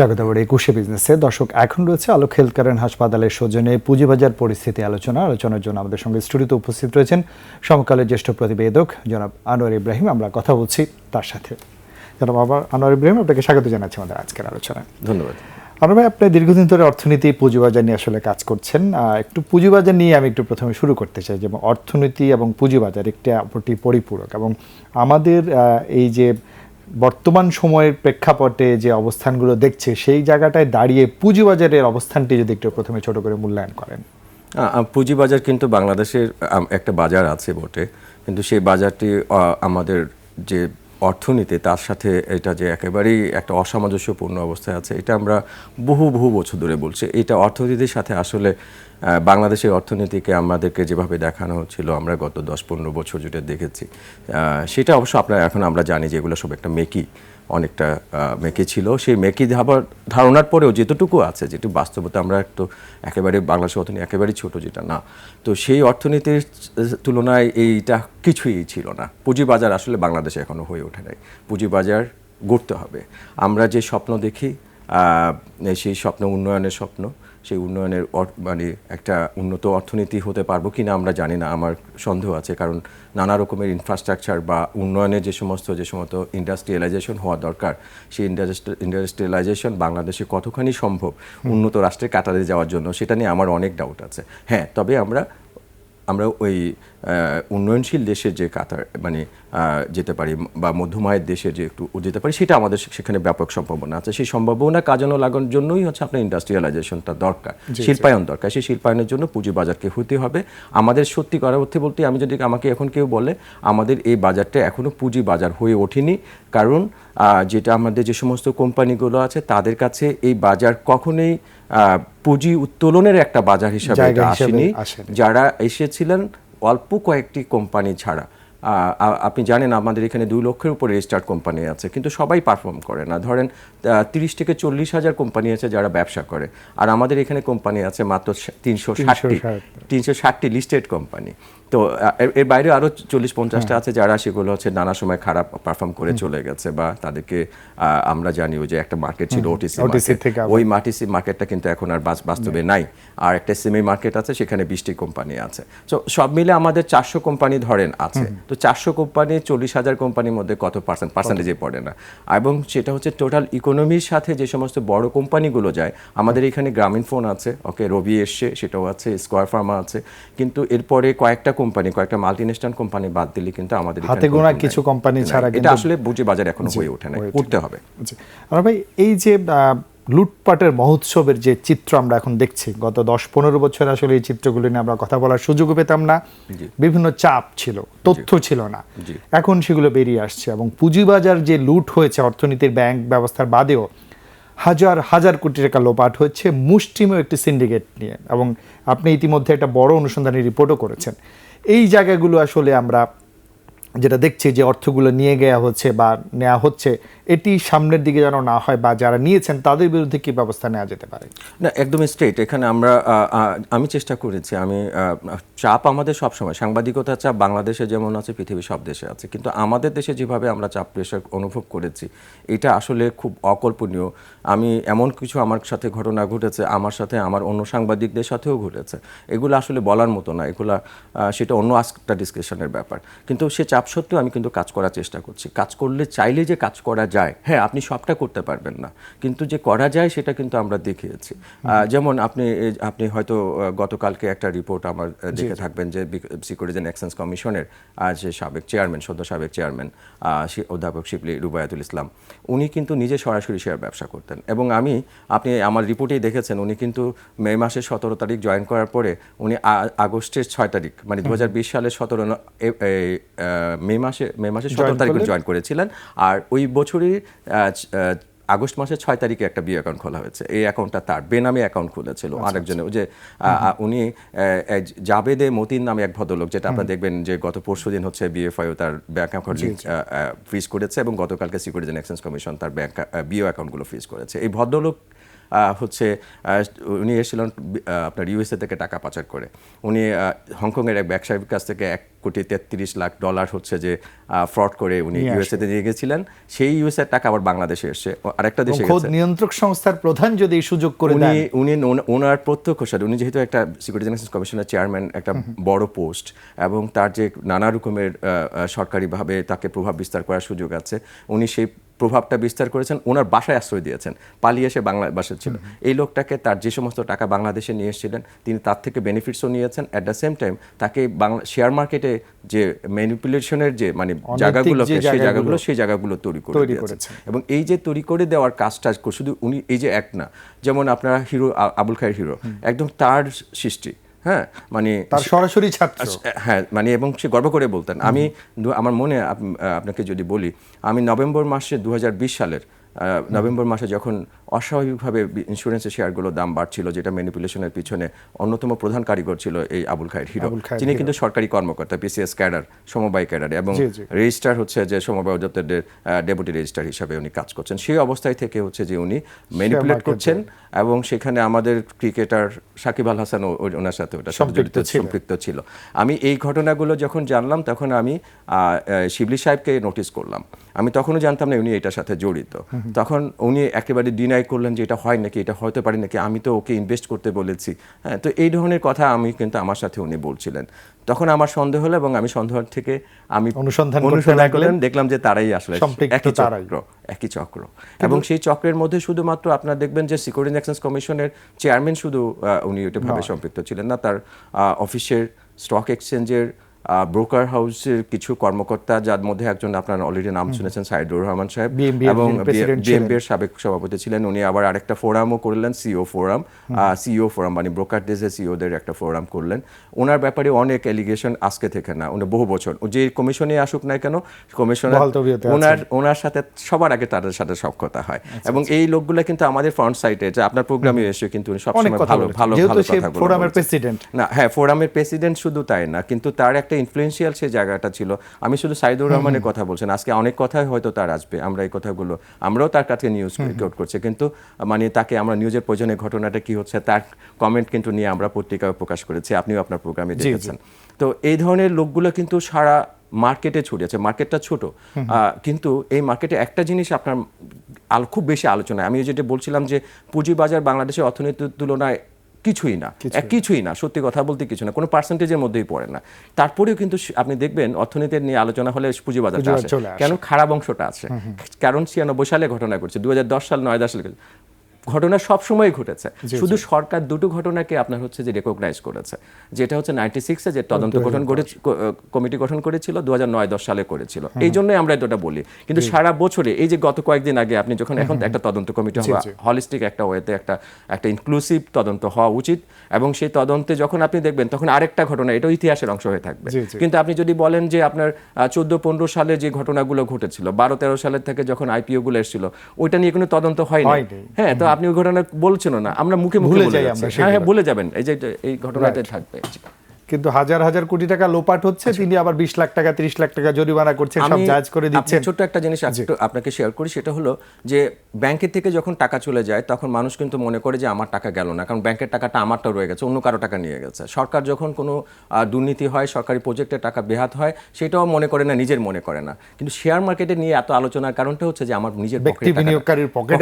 স্বাগত আবার একুশে বিজনেসে দর্শক এখন রয়েছে আলোক হেলথ কেয়ার হাসপাতালের সৌজন্যে পুঁজিবাজার পরিস্থিতি আলোচনা। আলোচনার জন্য আমাদের সঙ্গে স্টুডিওতে উপস্থিত রয়েছেন সমকালের জ্যেষ্ঠ প্রতিবেদক জনাব আনোয়ার ইব্রাহিম। আমরা কথা বলছি তার সাথে। জনাব আবার আনোয়ার ইব্রাহিম আপনাকে স্বাগত জানাচ্ছি আমাদের আজকের আলোচনায়। ধন্যবাদ। আনোয়ার ভাই আপনি দীর্ঘদিন ধরে অর্থনীতি পুঁজিবাজার নিয়ে আসলে কাজ করছেন। একটু পুঁজিবাজার নিয়ে আমি একটু প্রথমে শুরু করতে চাই যেমন অর্থনীতি এবং পুঁজিবাজার একটি অপরটি পরিপূরক এবং আমাদের এই যে বর্তমান সময়ের প্রেক্ষাপটে যে অবস্থানগুলো দেখছে, সেই জায়গাটায় দাঁড়িয়ে পুঁজিবাজারের অবস্থানটি যদি একটু প্রথমে ছোট করে মূল্যায়ন করেন। পুঁজিবাজার কিন্তু বাংলাদেশের একটা বাজার আছে বটে। কিন্তু সেই বাজারটি আমাদের যে অর্থনীতি, তার সাথে এটা যে একেবারেই একটা অসামঞ্জস্যপূর্ণ অবস্থায় আছে, এটা আমরা বহু বহু বছর ধরে বলছি। এটা অর্থনীতির সাথে আসলে বাংলাদেশের অর্থনীতিকে আমাদেরকে যেভাবে দেখানো হচ্ছিল, আমরা গত দশ, পনেরো বছর যেটা দেখেছি সেটা অবশ্য আপনারা, এখন আমরা জানি যে এগুলো সব একটা মেকি। অনেকটা মেকে ছিল। সেই মেকি ধাবার ধারণার পরেও যেতটুকু আছে, যেটু বাস্তবতা আমরা একটু একেবারে বাংলাদেশ অর্থনীতি একেবারেই ছোট যেটা না, তো সেই অর্থনীতির তুলনায় এইটা কিছুই ছিল না। পুঁজিবাজার আসলে বাংলাদেশে এখনও হয়ে ওঠে নাই। পুঁজিবাজার গড়তে হবে। আমরা যে স্বপ্ন দেখি সেই স্বপ্ন উন্নয়নের স্বপ্ন সেই উন্নয়নের মানে একটা উন্নত অর্থনীতি হতে পারব কি না আমরা জানি না, আমার সন্দেহ আছে। কারণ নানা রকমের ইনফ্রাস্ট্রাকচার বা উন্নয়নের যে সমস্ত যে সমস্ত ইন্ডাস্ট্রিয়ালাইজেশন হওয়া দরকার, সেই ইন্ডাস্ট্রিয়ালাইজেশন বাংলাদেশে কতখানি সম্ভব উন্নত রাষ্ট্রে কাতারে যাওয়ার জন্য, সেটা নিয়ে আমার অনেক ডাউট আছে। হ্যাঁ তবে আমরা আমরা ওই উন্নয়নশীল দেশের যে কাতার মানে যেতে পারি বা মধ্যমায়ের দেশে যে একটু যেতে পারি সেটা আমাদের সেখানে ব্যাপক সম্ভাবনা আছে। সেই সম্ভাবনা কাজানো লাগানোর জন্যই হচ্ছে আপনার ইন্ডাস্ট্রিয়ালাইজেশনটা দরকার। শিল্পায়ন দরকার। সেই শিল্পায়নের জন্য পুঁজি বাজারকে হতে হবে। আমাদের সত্যি করা অর্থে বলতে আমি যদি আমাকে এখন কেউ বলে আমাদের এই বাজারটা এখনও পুঁজি বাজার হয়ে ওঠেনি। কারণ যেটা আমাদের যে সমস্ত কোম্পানিগুলো আছে তাদের কাছে এই বাজার কখনোই পুঁজি উত্তোলনের একটা বাজার হিসাবে এটা আসেনি। যারা এসেছিলেন অল্প কয়েকটি কোম্পানি ছাড়া। আহ, আপনি জানেন আমাদের এখানে দুই লক্ষের উপরে রেজিস্টার্ড কোম্পানি আছে কিন্তু সবাই পারফর্ম করে না। ধরেন তিরিশ থেকে চল্লিশ হাজার কোম্পানি আছে যারা ব্যবসা করে। আর আমাদের এখানে কোম্পানি আছে মাত্র তিনশো ষাটটি তিনশো ষাটটি লিস্টেড কোম্পানি। তো এর- বাইরে আরও চল্লিশ পঞ্চাশটা আছে যারা সেগুলো হচ্ছে নানা সময় খারাপ পারফর্ম করে চলে গেছে বা তাদেরকে আমরা জানি ওই যে একটা মার্কেট ছিল ওটিসি ওই মাটিসি মার্কেটটা কিন্তু এখন আর বাস্তবে নাই। আর একটা সেমি মার্কেট আছে সেখানে বিশটি কোম্পানি আছে। তো সব মিলে আমাদের চারশো কোম্পানি ধরেন আছে। তো চারশো কোম্পানি চল্লিশ হাজার কোম্পানির মধ্যে কত পার্সেন্ট পার্সেন্টেজে পড়ে না। এবং সেটা হচ্ছে টোটাল ইকোনমির সাথে যে সমস্ত বড় কোম্পানিগুলো যায় আমাদের এখানে গ্রামীণ ফোন আছে ওকে রবি এসছে সেটাও আছে স্কোয়ার ফার্মা আছে। কিন্তু এরপরে কয়েকটা কোম্পানি কয়েকটা মাল্টি ন্যাশনাল কোম্পানি বাদ দিলে কিন্তু আমাদের হাতে গোনা কিছু কোম্পানি ছাড়া এটা আসলে বুঝে বাজার এখনও হয়ে ওঠে না উঠতে হবে। আমার ভাই এই যে লুটপাটের মহোৎসবের যে চিত্র আমরা এখন দেখছি গত দশ পনেরো বছর আসলে এই চিত্রগুলো নিয়ে আমরা কথা বলার সুযোগও পেতাম না। বিভিন্ন চাপ ছিল তথ্য ছিল না। এখন সেগুলো বেরিয়ে আসছে এবং পুঁজিবাজার যে লুট হয়েছে অর্থনীতির ব্যাংক ব্যবস্থার বাদেও হাজার হাজার কোটি টাকা লোপাট হচ্ছে মুষ্টিমেয় একটি সিন্ডিকেট নিয়ে। এবং আপনি ইতিমধ্যে একটা বড় অনুসন্ধানী রিপোর্টও করেছেন। এই জায়গাগুলো আসলে আমরা যেটা দেখছি যে অর্থগুলো নিয়ে গেয়া হচ্ছে বা নেওয়া হচ্ছে, এটি সামনের দিকে যেন না হয় বা যারা নিয়েছেন তাদের বিরুদ্ধে কি ব্যবস্থা নেওয়া যেতে পারে? না, একদমই স্ট্রেট এখানে আমরা আমি চেষ্টা করেছি, আমি চাপ আমাদের সবসময় সাংবাদিকতা চাপ বাংলাদেশে যেমন আছে, পৃথিবীর সব দেশে আছে, কিন্তু আমাদের দেশে যেভাবে আমরা চাপ প্রেশার অনুভব করেছি, এটা আসলে খুব অকল্পনীয়। আমি এমন কিছু আমার সাথে ঘটনা ঘটেছে আমার সাথে আমার অন্য সাংবাদিকদের সাথেও ঘটেছে। এগুলো আসলে বলার মতো না এগুলা সেটা অন্য একটা ডিসকাশনের ব্যাপার। কিন্তু সে চাপ সত্ত্বেও আমি কিন্তু কাজ করার চেষ্টা করছি। কাজ করলে চাইলে যে কাজ করা যায় হ্যাঁ আপনি সবটা করতে পারবেন না। কিন্তু যে করা যায় সেটা কিন্তু আমরা দেখিয়েছি। যেমন আপনি আপনি হয়তো গতকালকে একটা রিপোর্ট আমার দেখে থাকবেন যে সিকিউরিটিজ অ্যান্ড এক্সচেঞ্জ কমিশনের যে সাবেক চেয়ারম্যান সদ্য সাবেক চেয়ারম্যান অধ্যাপক শিবলি রুবায়াতুল ইসলাম উনি কিন্তু নিজে সরাসরি শেয়ার ব্যবসা করতেন। এবং আমি আপনি আমার রিপোর্টেই দেখেছেন উনি কিন্তু মে মাসের সতেরো তারিখ জয়েন করার পরে উনি আগস্টের ছয় তারিখ মানে দু হাজার বিশ সালের সতেরো মে মাসে মে মাসের সতেরো তারিখ জয়েন করেছিলেন। আর ওই বছরই আগস্ট মাসের ছয় তারিখে একটা বিয়ে অ্যাকাউন্ট খোলা হয়েছে। এই অ্যাকাউন্টটা তার। বেনামে অ্যাকাউন্ট খুলেছিল। আরেকজনে ওই যে উনি জাবেদে মতিন নামে এক ভদ্রলোক যেটা আপনারা দেখবেন যে গত পরশু দিন হচ্ছে বিএফআইও তার ব্যাংক অ্যাকাউন্ট ফ্রিজ করেছে এবং গতকালকে সিকিউরিটি এক্সচেঞ্জ কমিশন তার ব্যাংক বিও অ্যাকাউন্টগুলো ফ্রিজ করেছে। এই ভদ্রলোক হচ্ছে উনি এসেছিলেন আপনার ইউএসএ থেকে টাকা পাচার করে। উনি হংকংয়ের এক ব্যবসায়ীর কাছ থেকে এক কোটি তেত্রিশ লাখ ডলার হচ্ছে যে ফ্রড করে উনি নিয়ে ইউএসএ তে নিয়ে গেছিলেন। সেই ইউএসএ টাকা আবার বাংলাদেশে এসছে। আরেকটা দেশে খোদ নিয়ন্ত্রক সংস্থার প্রধান যদি এই সুযোগ করে উনি উনি ওন- ওনার প্রত্যক্ষ সাথে উনি যেহেতু একটা সিকিউরিটি কমিশনের চেয়ারম্যান একটা বড় পোস্ট এবং তার যে নানা রকমের সরকারিভাবে তাকে প্রভাব বিস্তার করার সুযোগ আছে উনি সেই প্রভাবটা বিস্তার করেছেন ওনার বাসায় আশ্রয় দিয়েছেন পালিয়ে এসে বাংলা বাসা ছিল। এই লোকটাকে তার যে সমস্ত টাকা বাংলাদেশে নিয়ে এসেছিলেন তিনি তার থেকে বেনিফিটসও নিয়েছেন অ্যাট দ্য সেম টাইম তাকে বাংলা শেয়ার মার্কেটে যে ম্যানিপুলেশনের যে মানে জায়গাগুলো সেই জায়গাগুলো- সেই জায়গাগুলো তৈরি করে দিয়েছেন। এবং এই যে তৈরি করে দেওয়ার কাজটা শুধু উনি এই যে এক না যেমন আপনারা হিরো আবুল খায়ের হিরো একদম তার সৃষ্টি। হ্যাঁ মানে তার সরাসরি ছাত্র। হ্যাঁ মানে এবং সে গর্ব করে বলতেন। আমি আমার মনে আপনাকে যদি বলি আমি নভেম্বর মাসে দু হাজার বিশ সালের নভেম্বর মাসে যখন অস্বাভাবিকভাবে ইন্স্যুরেন্সের শেয়ারগুলোর দাম বাড়ছিল যেটা ম্যানিপুলেশনের পিছনে অন্যতম প্রধান কারিগর ছিল এই আবুল খায়ের হিরো যিনি কিন্তু সরকারি কর্মকর্তা পিসিএস ক্যাডার সমবায় ক্যাডার এবং জি। হচ্ছে যে সমবায় অধিদপ্তরের ডেপুটি রেজিস্ট্রার হিসাবে উনি কাজ করছেন। সেই অবস্থায় থেকে হচ্ছে যে উনি ম্যানিপুলেট করছেন এবং সেখানে আমাদের ক্রিকেটার সাকিব আল হাসান ওনার সাথে ওটা সম্পৃক্ত জড়িত সম্পৃক্ত ছিল। আমি এই ঘটনাগুলো যখন জানলাম তখন আমি শিবলি সাহেবকে নোটিস করলাম। আমি তখনও জানতাম না উনি এটার সাথে জড়িত। তখন উনি একেবারে ডিনাই করলেন যে এটা হয় নাকি এটা হতে পারে নাকি আমি তো ওকে ইনভেস্ট করতে বলেছি। হ্যাঁ তো এই ধরনের কথা আমি কিন্তু আমার সাথে উনি বলছিলেন। তখন আমার সন্দেহ হলো এবং আমি সন্দেহ থেকে আমি অনুসন্ধান অনুসন্ধান। করলেন দেখলাম যে তারাই আসলে একই চক্র একই চক্র। এবং সেই চক্রের মধ্যে শুধুমাত্র আপনারা দেখবেন যে সিকিউরিটি এক্সচেঞ্জ কমিশনের চেয়ারম্যান শুধু উনি এটা ভাবে সম্পৃক্ত ছিলেন না তার অফিসের স্টক এক্সচেঞ্জের ব্রোকার হাউসের কিছু কর্মকর্তা যার মধ্যে একজন আপনারা অলরেডি নাম শুনেছেন সাইদুর রহমান সাহেব এবং। বিএনপি এর সাবেক সভাপতি ছিলেন। উনি আবার আরেকটা ফোরামও করলেন সিও ফোরাম সিও ফোরাম মানে ব্রোকার ডেজে সিওদের একটা ফোরাম করলেন। ওনার ব্যাপারে অনেক এলিগেশন আজকে থেকে না উনি বহু বছর ও যে কমিশনে আসুক না কেন কমিশনার। ওনার ওনার সাথে সবার আগে তাদের সাথে কথা হয়। এবং এই লোকগুলো কিন্তু আমাদের ফ্রন্ট সাইটে যে আপনার প্রোগ্রামে এসে কিন্তু উনি সবসময় কথা ভালো ভালো ভালো ফোরামের প্রেসিডেন্ট না হ্যাঁ ফোরামের প্রেসিডেন্ট শুধু তাই না কিন্তু তার একটা ইনফ্লুয়েন্সিয়াল সেই জায়গাটা ছিল। আমি শুধু সাইদুর রহমানের কথা বলছেন আজকে অনেক কথাই হয়তো তার আসবে আমরা এই কথাগুলো আমরাও তার কাছে নিউজ রিপোর্ট করছি কিন্তু মানে তাকে আমরা নিউজের প্রয়োজনে ঘটনাটা কি হচ্ছে তার কমেন্ট কিন্তু নিয়ে আমরা পত্রিকায় প্রকাশ করেছি আপনিও আপনার প্রোগ্রামে দেখেছেন। তো এই ধরনের লোকগুলো কিন্তু সারা মার্কেটে ছড়িয়ে আছে মার্কেটটা ছোট আহ, কিন্তু এই মার্কেটে একটা জিনিস আপনার খুব বেশি আলোচনায় আমি যেটা বলছিলাম যে পুঁজিবাজার বাংলাদেশের অর্থনীতির তুলনায় কিছুই না এক কিছুই না সত্যি কথা বলতে কিছু না কোনো পার্সেন্টেজের মধ্যেই পড়ে না। তারপরেও কিন্তু আপনি দেখবেন অর্থনীতির নিয়ে আলোচনা হলে পুঁজিবাজারটা পুঁজিবাজার আসে। কেন? খারাপ অংশটা আছে কারণ ছিয়ানব্বই সালে ঘটনা ঘটছে দুই হাজার দশ সাল নয় দশ সালে ঘটনা সব সময় ঘটেছে শুধু সরকার দুটো ঘটনাকে আপনার হচ্ছে যে রেকগনাইজ করেছে। যেটা হচ্ছে নাইনটি সিক্সে যে তদন্ত গঠন করে কমিটি গঠন করেছিল দু হাজার নয় দশ সালে করেছিল। এই জন্যই আমরা এটা বলি। কিন্তু সারা বছরে এই যে গত কয়েকদিন আগে আপনি যখন এখন একটা তদন্ত কমিটি হওয়া হলিস্টিক একটা ওয়েতে একটা একটা ইনক্লুসিভ তদন্ত হওয়া উচিত। এবং সেই তদন্তে যখন আপনি দেখবেন তখন আরেকটা ঘটনা এটাও ইতিহাসের অংশ হয়ে থাকবে। কিন্তু আপনি যদি বলেন যে আপনার চোদ্দ পনেরো সালে যে ঘটনাগুলো ঘটেছিল বারো তেরো সালের থেকে যখন আইপিও গুলো এসেছিল ওইটা নিয়ে কোনো তদন্ত হয়নি। হয়নি। হ্যাঁ তো আপনি ওই ঘটনা বলছেন না আমরা মুখে মুখে ভুলে বলে যাই হ্যাঁ হ্যাঁ বলে ভুলে যাবেন। এই যে এই ঘটনাটাই থাকবে। কিন্তু হাজার হাজার কোটি টাকা লোপাট হচ্ছে তিনি আবার বিশ লাখ টাকা তিরিশ লাখ টাকা জরিমানা করছেন সব জায়জ করে দিচ্ছেন। ছোট্ট একটা জিনিস আপনাকে শেয়ার করি সেটা হলো যে ব্যাংকের থেকে যখন টাকা চলে যায় তখন মানুষ কিন্তু মনে করে যে আমার টাকা গেল না কারণ ব্যাংকের টাকাটা আমারটা রয়ে গেছে অন্য কারও টাকা নিয়ে গেছে। সরকার যখন কোনো দুর্নীতি হয় সরকারি প্রজেক্টের টাকা বেহাত হয় সেটাও মনে করে না নিজের মনে করে না। কিন্তু শেয়ার মার্কেটে নিয়ে এত আলোচনার কারণটা হচ্ছে যে আমার নিজের ব্যক্তি বিনিয়োগকারীর পকেট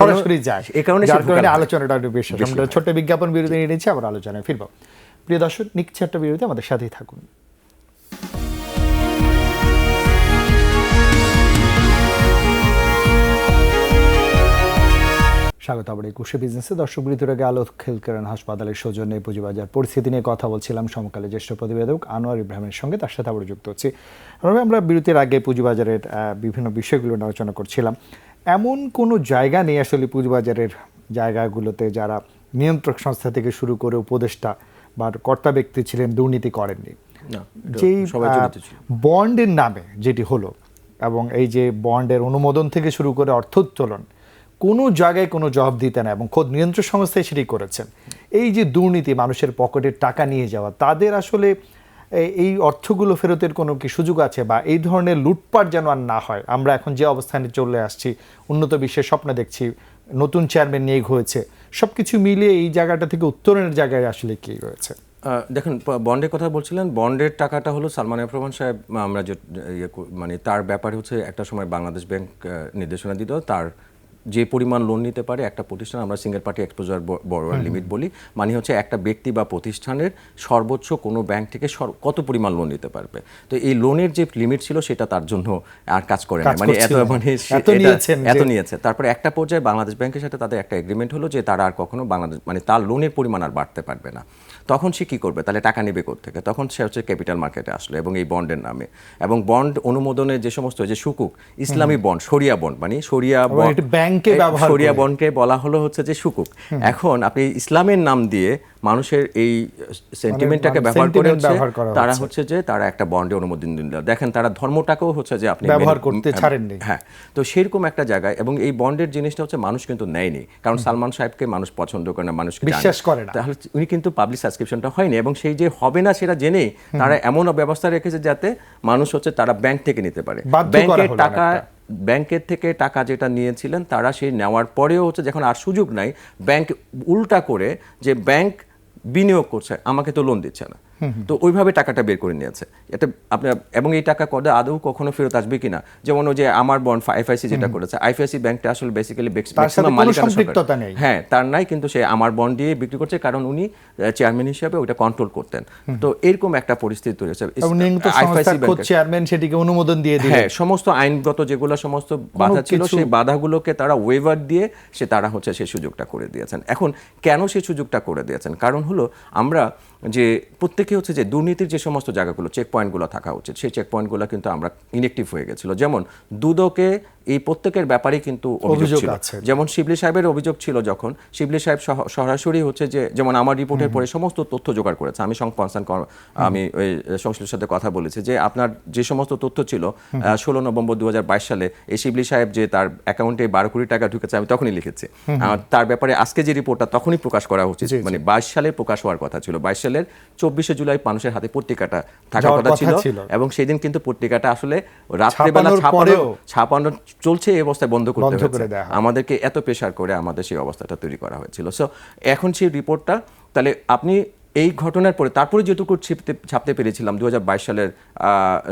সরাসরি যায়। এই কারণে। আলোচনাটা বেশি। আমরা ছোট্ট বিজ্ঞাপন বিরতি নিয়ে নিচ্ছি আবার আলোচনায় ফিরব। প্রিয় দর্শক নিচ্ছে একটা বিরতি আমাদের সাথেই থাকুন। স্বাগত আবার একুশে বিজনেসে। দর্শক বিরতির আগে আলো খেলকেরান হাসপাতালের সৌজন্যে পুঁজিবাজার পরিস্থিতি নিয়ে কথা বলছিলাম সমকালে জ্যেষ্ঠ প্রতিবেদক আনোয়ার ইব্রাহিমের সঙ্গে, তার সাথে আবার যুক্ত হচ্ছি। আমরা বিরতির আগে পুঁজিবাজারের বিভিন্ন বিষয়গুলো আলোচনা করছিলাম। এমন কোনো জায়গা নেই আসলে পুঁজিবাজারের জায়গাগুলোতে যারা নিয়ন্ত্রক সংস্থা থেকে শুরু করে উপদেষ্টা বা কর্তা ব্যক্তি ছিলেন দুর্নীতি করেননি। যেই। বন্ডের নামে যেটি হলো এবং এই যে বন্ডের অনুমোদন থেকে শুরু করে অর্থ উত্তোলন কোনো জায়গায় কোনো জবাব দিতে না এবং খোদ নিয়ন্ত্রক সংস্থায় সেটি করেছেন। এই যে দুর্নীতি মানুষের পকেটের টাকা নিয়ে যাওয়া তাদের আসলে এই অর্থগুলো ফেরতের কোনো কি সুযোগ আছে বা এই ধরনের লুটপাট যেন আর না হয়? আমরা এখন যে অবস্থানে চলে আসছি উন্নত বিশ্বের স্বপ্ন দেখছি নতুন চেয়ারম্যান নিয়োগ হয়েছে। সব কিছু মিলিয়ে এই জায়গাটা থেকে উত্তরণের জায়গায় আসলে কি রয়েছে? দেখুন বন্ডের কথা বলছিলেন, বন্ডের টাকাটা হলো সালমান এফরমান সাহেব, আমরা যে ইয়ে মানে তার ব্যাপারে হচ্ছে একটা সময় বাংলাদেশ ব্যাংক নির্দেশনা দিত, তার যে পরিমাণ লোন নিতে পারে একটা প্রতিষ্ঠান আমরা single party exposure borrower limit বলি। মানে হচ্ছে একটা ব্যক্তি বা প্রতিষ্ঠানের সর্বোচ্চ কোনো ব্যাংক থেকে কত পরিমাণ লোন নিতে পারবে। তো এই লোনের যে লিমিট ছিল সেটা তার জন্য আর কাজ করে না। মানে এত মানে এত নিয়েছে। তারপরে একটা পর্যায়ে বাংলাদেশ ব্যাংকের সাথে তাদের একটা এগ্রিমেন্ট হলো যে তারা আর কখনো বাংলাদেশ মানে তার লোনের পরিমাণ আর বাড়তে পারবে না। তখন সে কি করবে? তাহলে টাকা নেবে থেকে তখন সে হচ্ছে ক্যাপিটাল মার্কেটে আসলো এবং এই বন্ডের নামে। এবং বন্ড অনুমোদনের যে সমস্ত যে সুকুক ইসলামী বন্ড শরিয়া বন্ড মানে শরিয়া বন্ড ব্যাংকে শরিয়া বন্ডকে বলা হলো হচ্ছে যে সুকুক। এখন আপনি ইসলামের নাম দিয়ে মানুষের এই সেন্টিমেন্টটাকে মানে ব্যবহার করে হচ্ছে তারা হচ্ছে। যে তারা একটা বন্ডে অনুমোদন দিল। দেখেন তারা ধর্মটাকেও হচ্ছে যে আপনি ব্যবহার করতে ছাড়েননি। হ্যাঁ। তো সেরকম একটা জায়গায় এবং এই বন্ডের জিনিসটা হচ্ছে মানুষ কিন্তু নেয়নি। কারণ সালমান সাহেবকে মানুষ পছন্দ করে না মানুষ বিশ্বাস করে না। তাহলে উনি কিন্তু পাবলিক সাবস্ক্রিপশনটা হয়নি এবং সেই যে হবে না সেটা জেনে তারা এমন ব্যবস্থা রেখেছে যাতে মানুষ হচ্ছে তারা ব্যাংক থেকে নিতে পারে। ব্যাংকের টাকা ব্যাংকের থেকে টাকা যেটা নিয়েছিলেন তারা সেই নেওয়ার পরেও হচ্ছে যখন আর সুযোগ নাই ব্যাংক উল্টা করে যে ব্যাংক বিনিয়োগ করছে আমাকে তো লোন দিচ্ছে না। তো ওইভাবে টাকাটা বের করে নিয়েছে। এটা আপনার এবং এই টাকা কদে আদৌ কখনো ফেরত আসবে কিনা? যেমন ওই যে আমার বন্ড এফআইসি যেটা করেছে আইফআইসি ব্যাংকটা আসলে বেসিক্যালি। হ্যাঁ তার নাই কিন্তু সে আমার বন্ড দিয়ে বিক্রি করছে কারণ উনি চেয়ারম্যান হিসেবে ওটা কন্ট্রোল করতেন। তো এরকম একটা পরিস্থিতি তৈরি হয়েছে। চেয়ারম্যান সেটিকে অনুমোদন দিয়ে দিলেন। হ্যাঁ সমস্ত আইনগত যেগুলো সমস্ত বাধা ছিল সেই বাধাগুলোকে তারা ওয়েভার দিয়ে সে তারা হচ্ছে সেই সুযোগটা করে দিয়েছেন। এখন কেন সেই সুযোগটা করে দিয়েছেন? কারণ হলো আমরা যে প্রত্যেকে হচ্ছে যে দুর্নীতির যে সমস্ত জায়গাগুলো চেক পয়েন্টগুলো থাকা উচিত। সেই চেক পয়েন্টগুলো কিন্তু আমরা ইনেকটিভ হয়ে গেছিল। যেমন দুদকে এই প্রত্যেকের ব্যাপারেই কিন্তু অভিযোগ ছিল। আছে। যেমন শিবলি সাহেবের অভিযোগ ছিল যখন শিবলি সাহেব সরাসরি হচ্ছে যে যেমন আমার রিপোর্টের পরে সমস্ত তথ্য জোগাড় করেছে। আমি সংকনসার্ন আমি ওই সংশ্লিষ্ট সাথে কথা বলেছি যে আপনার যে সমস্ত তথ্য ছিল ষোলো নভেম্বর দু হাজার বাইশ সালে এই শিবলি সাহেব যে তার অ্যাকাউন্টে বারো কোটি টাকা ঢুকেছে আমি তখনই লিখেছি। তার ব্যাপারে আজকে যে রিপোর্টটা তখনই প্রকাশ করা উচিত। মানে বাইশ সালে প্রকাশ হওয়ার কথা ছিল। বাইশ সালের চব্বিশে জুলাই মানুষের হাতে পত্রিকাটা থাকার কথা ছিল এবং সেদিন কিন্তু পত্রিকাটা আসলে রাত্রেবেলা ছাপানো ছাপানো চলছে এই অবস্থায় বন্ধ করতে হয়েছে। আমাদেরকে এত প্রেশার করে আমাদের সেই অবস্থাটা তৈরি করা হয়েছিল। সো এখন সেই রিপোর্টটা তাহলে আপনি এই ঘটনার পরে তারপরে যেটুকু ছিপতে ছাপতে পেরেছিলাম দু সালের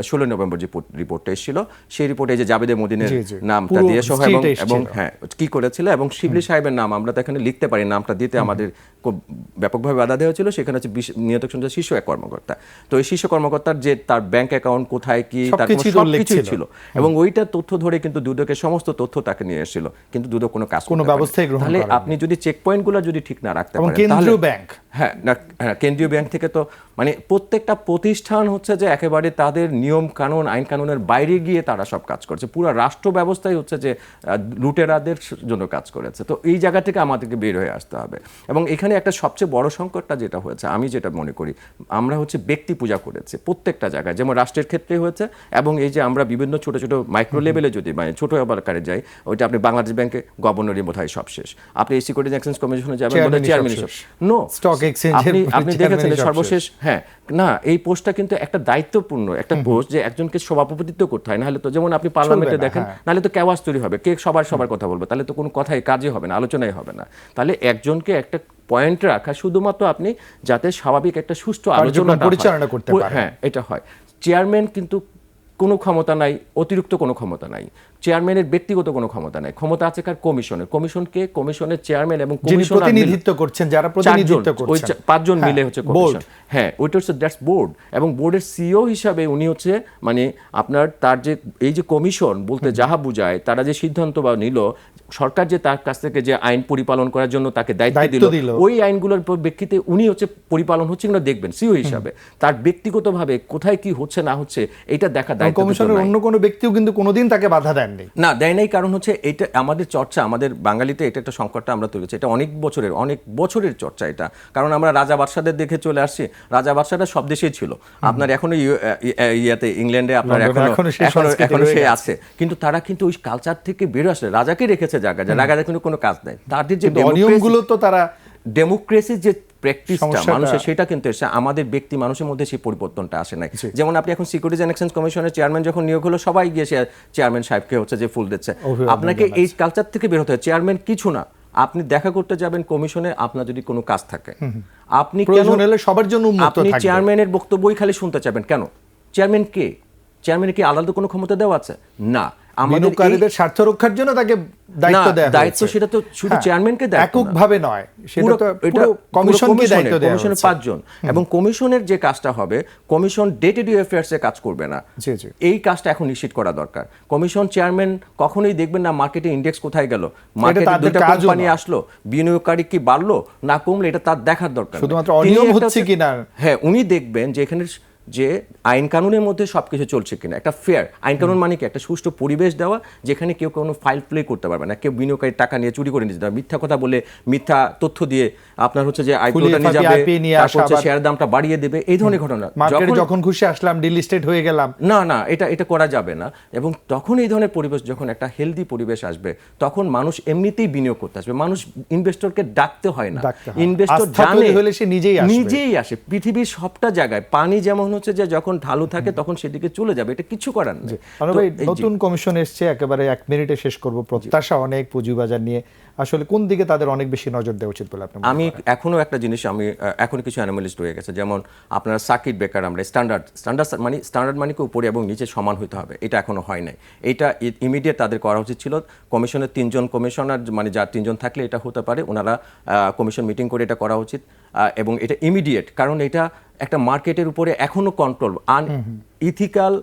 ষোলো নভেম্বর যে রিপোর্টটা এসেছিল সেই রিপোর্টে যে জাবেদে মদিনের। নামটা দিয়ে সহ এবং এবং হ্যাঁ কি করেছিল এবং শিবলি সাহেবের নাম আমরা তো এখানে লিখতে পারি নামটা দিতে আমাদের খুব ব্যাপকভাবে বাধা দেওয়া ছিল সেখানে হচ্ছে নিয়ন্ত্রক সংসদের শীর্ষ এক কর্মকর্তা। তো এই শীর্ষ কর্মকর্তার যে তার ব্যাংক অ্যাকাউন্ট কোথায় কি তার সবকিছুই ছিল। এবং ওইটা তথ্য ধরে কিন্তু দুদকের সমস্ত তথ্য তাকে নিয়ে এসেছিল কিন্তু দুদক কোনো কাজ কোনো গ্রহণ তাহলে আপনি যদি চেক পয়েন্টগুলো যদি ঠিক না রাখতে পারেন কেন্দ্রীয় তাহলে- ব্যাংক। হ্যাঁ না হ্যাঁ, কেন্দ্রীয় ব্যাংক থেকে তো মানে প্রত্যেকটা প্রতিষ্ঠান হচ্ছে যে একেবারে তাদের নিয়ম কানুন আইন কানুনের বাইরে গিয়ে তারা সব কাজ করছে। পুরো রাষ্ট্র ব্যবস্থাই হচ্ছে যে লুটেরাদের জন্য কাজ করেছে। তো এই জায়গা থেকে আমাদেরকে বের হয়ে আসতে হবে। এবং এখানে একটা সবচেয়ে বড় সংকটটা যেটা হয়েছে আমি যেটা মনে করি আমরা হচ্ছে ব্যক্তি পূজা করেছি প্রত্যেকটা জায়গায়। যেমন রাষ্ট্রের ক্ষেত্রে হয়েছে এবং এই যে আমরা বিভিন্ন ছোট ছোট মাইক্রো লেভেলে যদি মানে ছোট আকারে যাই ওইটা আপনি বাংলাদেশ ব্যাংকে গভর্নরই বোধহয় সব শেষ। আপনি সিকিউরিটি এক্সচেঞ্জ কমিশনে যাবেন সব নো exchange এর আপনি আপনি দেখেছেন সর্বশেষ হ্যাঁ না এই পোস্টটা কিন্তু একটা দায়িত্বপূর্ণ একটা পোস্ট যে একজনকে সভাপতিত্ব করতে হয়। নাহলে তো যেমন আপনি পার্লামেন্টে দেখেন হ্যাঁ। নাহলে তো কেওয়াজ তৈরি হবে। কে সবার সবার কথা বলবে? তাহলে তো কোনো কথাই কাজই হবে না আলোচনাই হবে না। তাহলে একজনকে একটা পয়েন্ট রাখা শুধুমাত্র আপনি যাতে স্বাভাবিক একটা সুষ্ঠু আলোচনা পরিচালনা করতে হ্যাঁ এটা হয়। চেয়ারম্যান কিন্তু কোনো ক্ষমতা নাই অতিরিক্ত কোনো ক্ষমতা নাই। চেয়ারম্যানের ব্যক্তিগত কোনো ক্ষমতা নাই। ক্ষমতা আছে কার কমিশনের। কমিশনকে কমিশনের চেয়ারম্যান এবং যিনি কমিশনার প্রতিনিধিত্ব করছেন যারা প্রতিনিধিত্ব করছেন। চা- পাঁচজন হ্যাঁ, মিলে হচ্ছে কমিশন। হ্যাঁ ওইটা হচ্ছে দ্যাটস বোর্ড। এবং বোর্ডের সিও হিসাবে উনি হচ্ছে মানে আপনার তার যে এই যে কমিশন বলতে যাহা বুঝায় তারা যে সিদ্ধান্ত বা নিল সরকার যে তার কাছ থেকে যে আইন পরিপালন করার জন্য তাকে দায়িত্ব দিল। ওই আইনগুলোর প্রেক্ষিতে উনি হচ্ছে পরিপালন হচ্ছে কিনা দেখবেন সিও হিসাবে। তার ব্যক্তিগতভাবে কোথায় কি হচ্ছে না হচ্ছে এটা দেখা দায়িত্ব কমিশনের অন্য কোনো ব্যক্তিও কিন্তু কোনোদিন তাকে বাধা দেননি না দেয় নাই কারণ হচ্ছে এটা আমাদের চর্চা আমাদের বাঙালিতে এটা একটা সংকটটা আমরা করছি এটা অনেক বছরের অনেক বছরের চর্চা এটা। কারণ আমরা রাজা বাদশাদের দেখে চলে আসছি। রাজা বাদশাটা সব দেশেই ছিল। আপনার এখনও ইয়াতে ইংল্যান্ডে আপনার এখনও এখনও সে। আছে। কিন্তু তারা কিন্তু ওই কালচার থেকে বেরো আসলে রাজাকে রেখেছে জায়গা রাজাদের কিন্তু কোনো কাজ নেই। তাদের যে democracy- তো তারা ডেমোক্রেসির যে প্র্যাকটিসটা মানুষের সেটা কিন্তু এসে আমাদের ব্যক্তি মানুষের মধ্যে সেই পরিবর্তনটা আসে নাই। যেমন আপনি এখন সিকিউরিটিজ অ্যান্ড এক্সচেঞ্জ কমিশনের চেয়ারম্যান যখন নিয়োগ হলো সবাই গিয়ে সে চেয়ারম্যান সাহেবকে হচ্ছে যে ফুল দিচ্ছে। আপনাকে এই কালচার থেকে বের হতে হয় চেয়ারম্যান কিছু না। আপনি দেখা করতে যাবেন কমিশনে আপনার যদি কোনো কাজ থাকে। আপনি কেন সবার জন্য আপনি চেয়ারম্যানের বক্তব্যই খালি শুনতে চাবেন কেন? চেয়ারম্যান কে? চেয়ারম্যানের কি আলাদা কোনো ক্ষমতা দেওয়া আছে? না। বিনিয়োগকারীদের স্বার্থ রক্ষার জন্য তাকে দায়িত্ব দায়িত্ব সেটা তো শুধু চেয়ারম্যানকে এককভাবে নয় সেটা তো এটা কমিশনকে দায়িত্ব কমিশনের পাঁচজন। এবং কমিশনের যে কাজটা হবে কমিশন ডে টু ডে অ্যাফেয়ার্সে কাজ করবে না। জি, জি। এই কাজটা এখন নিশ্চিত করা দরকার। কমিশন চেয়ারম্যান কখনোই দেখবেন না মার্কেটে ইন্ডেক্স কোথায় গেল। মার্কেটে কাজও কোম্পানি আসলো বিনিয়োগকারী কি বাড়লো না কমলো এটা তার দেখার দরকার। শুধুমাত্র অনিয়ম হচ্ছে কিনা। হ্যাঁ উনি দেখবেন যে এখানে যে আইন কানুনের মধ্যে সবকিছু চলছে কিনা একটা ফেয়ার আইন কানুন মানে কি? একটা সুষ্ঠু পরিবেশ দেওয়া যেখানে কেউ কোনো ফাইল প্লে করতে পারবে না। কেউ বিনিয়োগকারী টাকা নিয়ে চুরি করে পারবে মিথ্যা কথা বলে মিথ্যা তথ্য দিয়ে আপনার হচ্ছে যে আইপিওটা নিয়ে যাবে তারপর হচ্ছে শেয়ার দামটা বাড়িয়ে দেবে এই ধরনের ঘটনা। যখন- খুশি আসলাম ডিলিস্টেড হয়ে গেলাম। না না এটা এটা করা যাবে না। এবং তখন এই ধরনের পরিবেশ যখন একটা হেলদি পরিবেশ আসবে তখন মানুষ এমনিতেই বিনিয়োগ করতে আসবে। মানুষ ইনভেস্টরকে ডাকতে হয় না। ডাকতে হয় না। ইনভেস্টর জানে হলে সে নিজেই আসবে। নিজেই আসে। পৃথিবীর সবটা জায়গায় পানি যেমন হচ্ছে যে যখন ঢালু থাকে তখন সেদিকে চলে যাবে এটা কিছু করার নেই। নতুন কমিশন এসছে একেবারে এক মিনিটে শেষ করব। প্রত্যাশা অনেক পুঁজিবাজার নিয়ে। আসলে কোন দিকে তাদের অনেক বেশি নজর দেওয়া উচিত বলে আপনি আমি এখনও একটা জিনিস আমি এখন কিছু অ্যানোমালিস্ট রয়ে গেছে। যেমন আপনারা সার্কিট ব্রেকার আমরা স্ট্যান্ডার্ড স্ট্যান্ডার্ড মানে স্ট্যান্ডার্ড মানিকে উপরে এবং নিচে সমান হতে হবে এটা এখনও হয় নাই। এটা ইমিডিয়েট তাদের করা উচিত ছিল কমিশনের তিনজন কমিশনার মানে যার তিনজন থাকলে এটা হতে পারে ওনারা কমিশন মিটিং করে এটা করা উচিত। এবং এটা ইমিডিয়েট কারণ এটা একটা মার্কেটের উপরে এখনও কন্ট্রোল আন ইথিক্যাল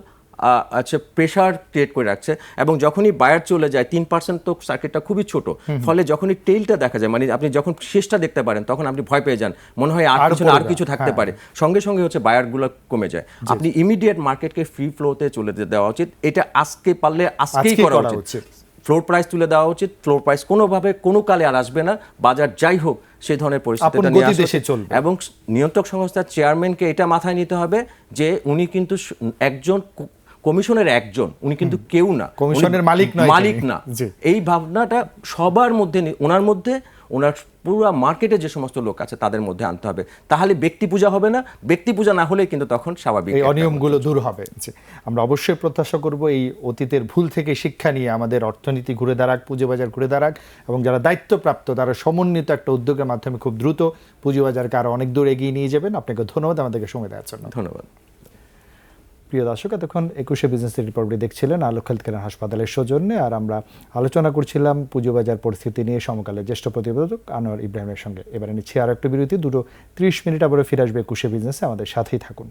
আচ্ছা প্রেশার ক্রিয়েট করে রাখছে এবং যখনই বায়ার চলে যায় তিন পার্সেন্ট তো সার্কিটটা খুবই ছোট। ফলে যখনই টেইলটা দেখা যায় মানে আপনি যখন শেষটা দেখতে পারেন তখন আপনি ভয় পেয়ে যান। মনে হয় আর কিছু আর কিছু থাকতে হ্যাঁ। পারে। সঙ্গে সঙ্গে হচ্ছে বায়ারগুলো কমে যায়। আপনি ইমিডিয়েট মার্কেটকে ফ্রি ফ্লোতে চলে দেওয়া উচিত। এটা আজকে পারলে আজকেই করা উচিত। ফ্লোর প্রাইস তুলে দেওয়া উচিত। ফ্লোর প্রাইস কোনোভাবে কোনো কালে আর আসবে না। বাজার যাই হোক সেই ধরনের পরিস্থিতিটা নিয়ে দেশে চলবে। এবং নিয়ন্ত্রক সংস্থার চেয়ারম্যানকে এটা মাথায় নিতে হবে যে উনি কিন্তু একজন কমিশনের একজন উনি কিন্তু কেউ না। কমিশনের মালিক নয় মালিক না। এই ভাবনাটা সবার মধ্যে ওনার মধ্যে ওনার পুরো মার্কেটে যে সমস্ত লোক আছে তাদের মধ্যে আনতে হবে। তাহলে ব্যক্তি পূজা হবে না। ব্যক্তি পূজা না হলে কিন্তু তখন স্বাভাবিক এই অনিয়মগুলো দূর হবে। আমরা অবশ্যই প্রত্যাশা করব এই অতীতের ভুল থেকে শিক্ষা নিয়ে আমাদের অর্থনীতি ঘুরে দাঁড়াক পুঁজিবাজার ঘুরে দাঁড়াক এবং যারা দায়িত্বপ্রাপ্ত তারা সমন্বিত একটা উদ্যোগের মাধ্যমে খুব দ্রুত পুঁজিবাজারকে আরও অনেক দূর এগিয়ে নিয়ে যাবেন। আপনাকে ধন্যবাদ। আমাদেরকে সময় দেওয়ার জন্য। ধন্যবাদ। প্রিয় দর্শক, এতক্ষণ একুশে বিজনেস রিপোর্টে দেখছিলেন আলোক হেলথ কেয়ার হাসপাতালের সৌজন্যে আর আমরা আলোচনা করছিলাম পুজোবাজার পরিস্থিতি নিয়ে সমকালের জ্যেষ্ঠ প্রতিবেদক আনোয়ার ইব্রাহিমের সঙ্গে। এবারে নিচ্ছি আর একটা বিরতি, দুটো ত্রিশ মিনিট আবারও ফিরে আসবে একুশে বিজনেসে আমাদের সাথেই থাকুন।